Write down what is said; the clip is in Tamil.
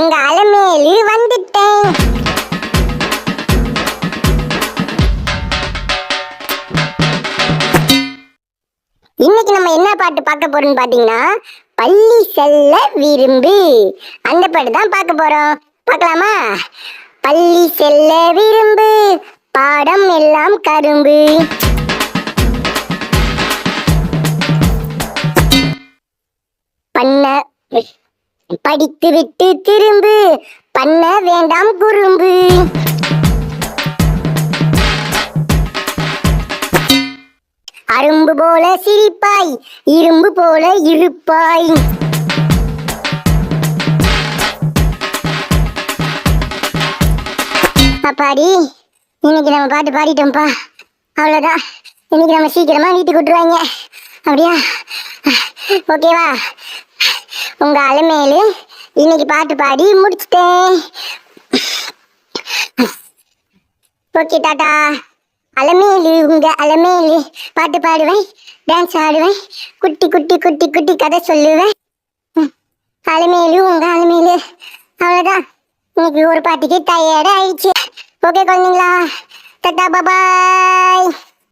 உங்க அலமேலு வந்துட்டேன். இன்னைக்கு நம்ம என்ன பாட்டு பார்க்க போறோம்னு பாத்தீங்கன்னா பள்ளி செல்ல விரும்பு. அந்த பாட்டு தான் பார்க்க போறோம். பார்க்கலாமா? பள்ளி செல்ல விரும்பு பாடம் எல்லாம் கரும்பு. பண்ண படித்து விட்டு திரும்பு பண்ண வேண்டாம் குறும்பு. அரும்பு போல சிரிப்பாய் இரும்பு போல இருப்பாய் அப்பாடி இன்னைக்கு நம்ம பாட்டு பாடிட்டோம்ப்பா. அவ்வளோதான் இன்னைக்கு நம்ம சீக்கிரமா வீட்டுக்கு விட்டுருவாங்க. அப்படியா? ஓகேவா? உங்க அலைமையில் இன்னைக்கு பாட்டு பாடி முடிச்சிட்டேன். ஓகே டாட்டா அலமேலு உங்க அலமேலு. பாட்டு பாடுவேன் டான்ஸ் ஆடுவேன். குட்டி குட்டி குட்டி குட்டி கதை சொல்லுவேன். அலமேலு உங்க அலமேலு. அவ்வளோதான் இன்னைக்கு ஒரு பாட்டுக்கு டயர்ட் ஆயிடுச்சு ஓகே குழந்தைங்களா. டாட்டா பாபாய்